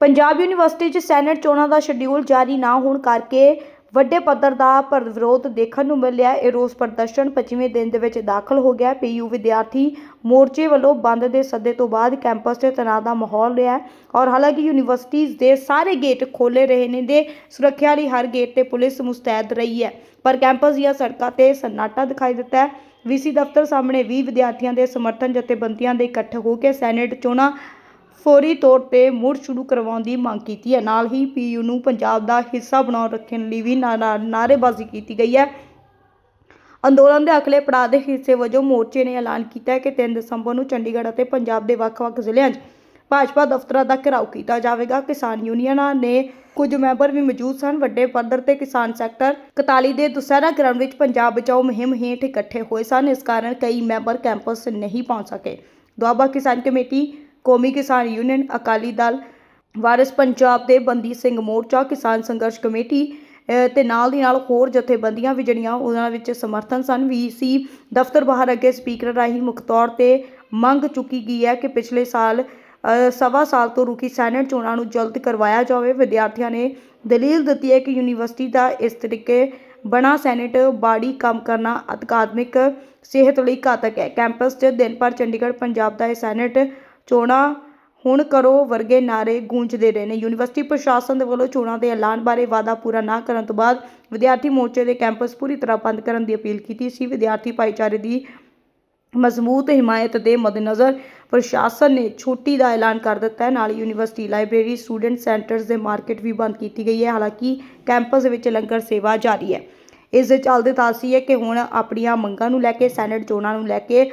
Punjab university 'ਚ senate ਚੋਣਾਂ ਦਾ schedule ਜਾਰੀ ਨਾ ਹੋਣ ਕਰਕੇ ਵੱਡੇ ਪੱਧਰ ਦਾ ਪਰ ਵਿਰੋਧ ਦੇਖਣ ਨੂੰ ਮਿਲਿਆ ਇਹ ਰੋਸ ਪ੍ਰਦਰਸ਼ਨ 25ਵੇਂ ਦਿਨ ਦੇ ਵਿੱਚ ਦਾਖਲ ਹੋ ਗਿਆ ਪੀਯੂ ਵਿਦਿਆਰਥੀ ਮੋਰਚੇ ਵੱਲੋਂ ਬੰਦ ਦੇ ਸੱਦੇ ਤੋਂ ਬਾਅਦ ਕੈਂਪਸ ਤੇ ਤਣਾਅ ਦਾ ਮਾਹੌਲ ਰਿਹਾ ਔਰ ਹਾਲਾਂਕਿ ਯੂਨੀਵਰਸਿਟੀਜ਼ ਦੇ ਸਾਰੇ ਗੇਟ ਖੋਲੇ ਰਹੇ ਨੇ ਦੇ ਸੁਰੱਖਿਆ ਲਈ ਹਰ ਗੇਟ ਤੇ ਪੁਲਿਸ ਮੁਸਤੈਦ ਰਹੀ ਹੈ। ਪਰ ਕੈਂਪਸ ਦੀਆਂ ਸੜਕਾਂ ਤੇ ਸਨਾਟਾ ਦਿਖਾਈ ਦਿੱਤਾ ਹੈ। ਵੀਸੀ ਦਫ਼ਤਰ ਸਾਹਮਣੇ 20 ਵਿਦਿਆਰਥੀਆਂ ਦੇ ਸਮਰਥਨ ਜਥੇਬੰਦੀਆਂ ਦੇ ਇਕੱਠ ਹੋ ਕੇ ਸੈਨੇਟ ਚੋਣਾਂ ਫੌਰੀ ਤੌਰ ਤੇ ਮੁੜ ਸ਼ੁਰੂ ਕਰਵਾਉਣ ਦੀ ਮੰਗ ਕੀਤੀ ਹੈ। ਨਾਲ ਹੀ ਪੀਯੂ ਨੂੰ ਪੰਜਾਬ ਦਾ ਹਿੱਸਾ ਬਣਾਉਣ ਰੱਖਣ ਲਈ ਵੀ ਨਾਅਰੇਬਾਜ਼ੀ ਕੀਤੀ ਗਈ ਹੈ। ਅੰਦੋਲਨ ਦੇ ਅਗਲੇ ਪੜਾਅ ਦੇ ਹਿੱਸੇ ਵਜੋਂ ਮੋਰਚੇ ਨੇ ਐਲਾਨ ਕੀਤਾ ਹੈ ਕਿ 3 ਦਸੰਬਰ ਨੂੰ ਚੰਡੀਗੜ੍ਹ ਅਤੇ ਪੰਜਾਬ ਦੇ ਵੱਖ-ਵੱਖ ਜ਼ਿਲ੍ਹਿਆਂ 'ਚ ਭਾਜਪਾ ਦਫ਼ਤਰਾਂ ਦਾ ਘਿਰਾਓ ਕੀਤਾ ਜਾਵੇਗਾ। ਕਿਸਾਨ ਯੂਨੀਅਨਾਂ ਨੇ ਕੁਝ ਮੈਂਬਰ ਵੀ ਮੌਜੂਦ ਸਨ। ਵੱਡੇ ਪੱਧਰ ਤੇ ਕਿਸਾਨ ਸੈਕਟਰ 41 ਦੇ ਦੁਸਹਿਰਾ ਗਰਾਊਂਡ ਵਿੱਚ ਪੰਜਾਬ ਬਚਾਓ ਮੁਹਿੰਮ ਹੇਠ ਇਕੱਠੇ ਹੋਏ ਸਨ। ਇਸ ਕਾਰਨ ਕਈ ਮੈਂਬਰ ਕੈਂਪਸ ਨਹੀਂ ਪਹੁੰਚ ਸਕੇ। ਦੁਆਬਾ ਕਿਸਾਨ ਕਮੇਟੀ ਕੌਮੀ ਕਿਸਾਨ ਯੂਨੀਅਨ ਅਕਾਲੀ ਦਲ ਵਾਰਿਸ ਪੰਜਾਬ ਦੇ ਬੰਦੀ ਸਿੰਘ ਮੋਰਚਾ ਕਿਸਾਨ ਸੰਘਰਸ਼ ਕਮੇਟੀ, ਅਹ, ਤੇ ਨਾਲ ਦੀ ਨਾਲ ਹੋਰ ਜਥੇਬੰਦੀਆਂ ਵੀ ਜਿਹੜੀਆਂ ਉਹਨਾਂ ਵਿੱਚ ਸਮਰਥਨ ਸਨ ਵੀਸੀ ਦਫ਼ਤਰ ਬਾਹਰ ਅੱਗੇ ਸਪੀਕਰ ਰਾਹੀਂ ਮੁੱਖ ਤੌਰ ਤੇ ਮੰਗ ਚੁੱਕੀ ਗਈ ਹੈ ਕਿ ਪਿਛਲੇ ਸਾਲ ਸਵਾ ਸਾਲ ਤੋਂ ਰੁਕੀ ਸੈਨੇਟ ਚੋਣਾਂ ਨੂੰ ਜਲਦ ਕਰਵਾਇਆ ਜਾਵੇ। ਵਿਦਿਆਰਥੀਆਂ ਨੇ ਦਲੀਲ ਦਿੱਤੀ ਹੈ ਕਿ ਯੂਨੀਵਰਸਿਟੀ ਦਾ ਇਸ ਤਰੀਕੇ ਬਣਾ ਸੈਨੇਟ ਬਾੜੀ ਕੰਮ ਕਰਨਾ ਅਕਾਦਮਿਕ ਸਿਹਤ ਲਈ ਘਾਤਕ ਹੈ। ਕੈਂਪਸ 'ਚ ਦਿਨ ਭਰ ਚੰਡੀਗੜ੍ਹ, ਪੰਜਾਬ ਦਾ ਇਹ ਸੈਨੇਟ ਚੋਣਾਂ ਹੁਣ ਕਰੋ ਵਰਗੇ ਨਾਰੇ ਗੂੰਜਦੇ ਰਹੇ ਨੇ। ਯੂਨੀਵਰਸਿਟੀ ਪ੍ਰਸ਼ਾਸਨ ਦੇ ਵੱਲੋਂ ਚੋਣਾਂ ਦੇ ਐਲਾਨ ਬਾਰੇ ਵਾਅਦਾ ਪੂਰਾ ਨਾ ਕਰਨ ਤੋਂ ਬਾਅਦ ਵਿਦਿਆਰਥੀ ਮੋਰਚੇ ਦੇ ਕੈਂਪਸ ਪੂਰੀ ਤਰ੍ਹਾਂ ਬੰਦ ਕਰਨ ਦੀ ਅਪੀਲ ਕੀਤੀ ਸੀ। ਵਿਦਿਆਰਥੀ ਭਾਈਚਾਰੇ ਦੀ ਮਜ਼ਬੂਤ ਹਮਾਇਤ ਦੇ ਮੱਦੇਨਜ਼ਰ ਪ੍ਰਸ਼ਾਸਨ ਨੇ ਛੁੱਟੀ ਦਾ ਐਲਾਨ ਕਰ ਦਿੱਤਾ ਹੈ। ਨਾਲ ਹੀ ਯੂਨੀਵਰਸਿਟੀ ਲਾਇਬ੍ਰੇਰੀ, ਸਟੂਡੈਂਟ ਸੈਂਟਰਸ ਦੇ ਮਾਰਕੀਟ ਵੀ ਬੰਦ ਕੀਤੀ ਗਈ ਹੈ। ਹਾਲਾਂਕਿ ਕੈਂਪਸ ਵਿੱਚ ਲੰਗਰ ਸੇਵਾ ਜਾਰੀ ਹੈ। ਇਸ ਦੇ ਚੱਲਦੇ ਤਾਸੀ ਹੈ ਕਿ ਹੁਣ ਆਪਣੀਆਂ ਮੰਗਾਂ ਨੂੰ ਲੈ ਕੇ, ਸੈਨੇਟ ਚੋਣਾਂ ਨੂੰ ਲੈ ਕੇ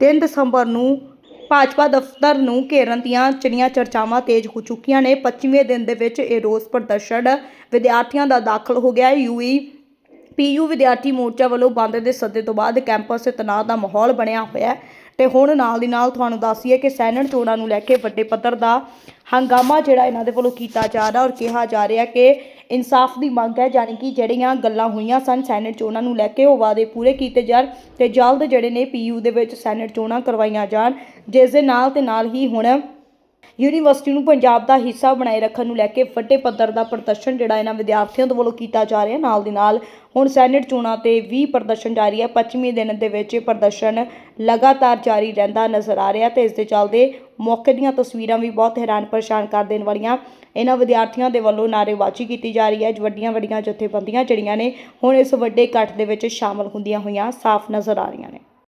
3 ਦਸੰਬਰ ਨੂੰ ਭਾਜਪਾ ਦਫ਼ਤਰ ਨੂੰ ਘੇਰਨ ਦੀਆਂ ਚੜੀਆਂ ਚਰਚਾਵਾਂ ਤੇਜ਼ ਹੋ ਚੁੱਕੀਆਂ ਨੇ। 25ਵੇਂ ਦਿਨ ਦੇ ਵਿੱਚ ਇਹ ਰੋਸ ਪ੍ਰਦਰਸ਼ਨ ਵਿਦਿਆਰਥੀਆਂ ਦਾ ਦਾਖਲ ਹੋ ਗਿਆ। ਹੈ ਯੂਈ ਪੀਯੂ ਵਿਦਿਆਰਥੀ ਮੋਰਚਾ ਵੱਲੋਂ ਬੰਦ ਦੇ ਸੱਦੇ ਤੋਂ ਬਾਅਦ ਕੈਂਪਸ 'ਤੇ ਤਣਾਅ ਦਾ ਮਾਹੌਲ ਬਣਿਆ ਹੋਇਆ ਹੈ। ਤੇ ਹੁਣ ਨਾਲ ਦੀ ਨਾਲ ਤੁਹਾਨੂੰ ਦੱਸੀਏ ਕਿ ਸੈਨਟ ਚੋਣਾਂ ਨੂੰ ਲੈ ਕੇ ਵੱਡੇ ਪੱਧਰ ਦਾ ਹੰਗਾਮਾ ਜਿਹੜਾ ਇਹਨਾਂ ਦੇ ਵੱਲੋਂ ਕੀਤਾ ਜਾ ਰਿਹਾ ਔਰ ਕਿਹਾ ਜਾ ਰਿਹਾ ਕਿ ਇਨਸਾਫ ਦੀ ਮੰਗ ਹੈ ਯਾਨੀ ਕਿ ਜਿਹੜੀਆਂ ਗੱਲਾਂ ਹੋਈਆਂ ਸਨ ਸੈਨੇਟ ਚੋਣਾਂ ਨੂੰ ਲੈ ਕੇ ਉਹ ਵਾਅਦੇ ਪੂਰੇ ਕੀਤੇ ਜਾਣ ਤੇ ਜਲਦ ਜਿਹੜੇ ਨੇ ਪੀਯੂ ਦੇ ਵਿੱਚ ਸੈਨੇਟ ਚੋਣਾਂ ਕਰਵਾਈਆਂ ਜਾਣ, ਜਿਸ ਦੇ ਨਾਲ ਤੇ ਨਾਲ ਹੀ ਹੁਣ ਯੂਨੀਵਰਸਿਟੀ ਨੂੰ ਪੰਜਾਬ ਦਾ ਹਿੱਸਾ ਬਣਾਏ ਰੱਖਣ ਨੂੰ ਲੈ ਕੇ ਵੱਡੇ ਪੱਧਰ ਦਾ ਪ੍ਰਦਰਸ਼ਨ ਜਿਹੜਾ ਇਹਨਾਂ ਵਿਦਿਆਰਥੀਆਂ ਦੇ ਵੱਲੋਂ ਕੀਤਾ ਜਾ ਰਿਹਾ ਨਾਲ ਦੀ ਨਾਲ ਹੁਣ ਸੈਨੇਟ ਚੋਣਾਂ ਤੇ ਵੀ ਪ੍ਰਦਰਸ਼ਨ ਜਾਰੀ ਹੈ। 25ਵੇਂ ਦਿਨ ਦੇ ਵਿੱਚ ਇਹ ਪ੍ਰਦਰਸ਼ਨ ਲਗਾਤਾਰ ਜਾਰੀ ਰਹਿੰਦਾ ਨਜ਼ਰ ਆ ਰਿਹਾ ਤੇ ਇਸ ਦੇ ਚੱਲਦੇ ਮੌਕੇ ਦੀਆਂ ਤਸਵੀਰਾਂ ਵੀ ਬਹੁਤ ਹੈਰਾਨ ਪਰੇਸ਼ਾਨ ਕਰ ਦੇਣ ਵਾਲੀਆਂ ਇਹਨਾਂ ਵਿਦਿਆਰਥੀਆਂ ਦੇ ਵੱਲੋਂ ਨਾਅਰੇਬਾਜ਼ੀ ਕੀਤੀ ਜਾ ਰਹੀ ਹੈ। ਵੱਡੀਆਂ ਵੱਡੀਆਂ ਜਥੇਬੰਦੀਆਂ ਜਿਹੜੀਆਂ ਨੇ ਹੁਣ ਇਸ ਵੱਡੇ ਇਕੱਠ ਦੇ ਵਿੱਚ ਸ਼ਾਮਲ ਹੁੰਦੀਆਂ ਹੋਈਆਂ, ਸਾਫ਼ ਨਜ਼ਰ ਆ ਰਹੀਆਂ ਨੇ।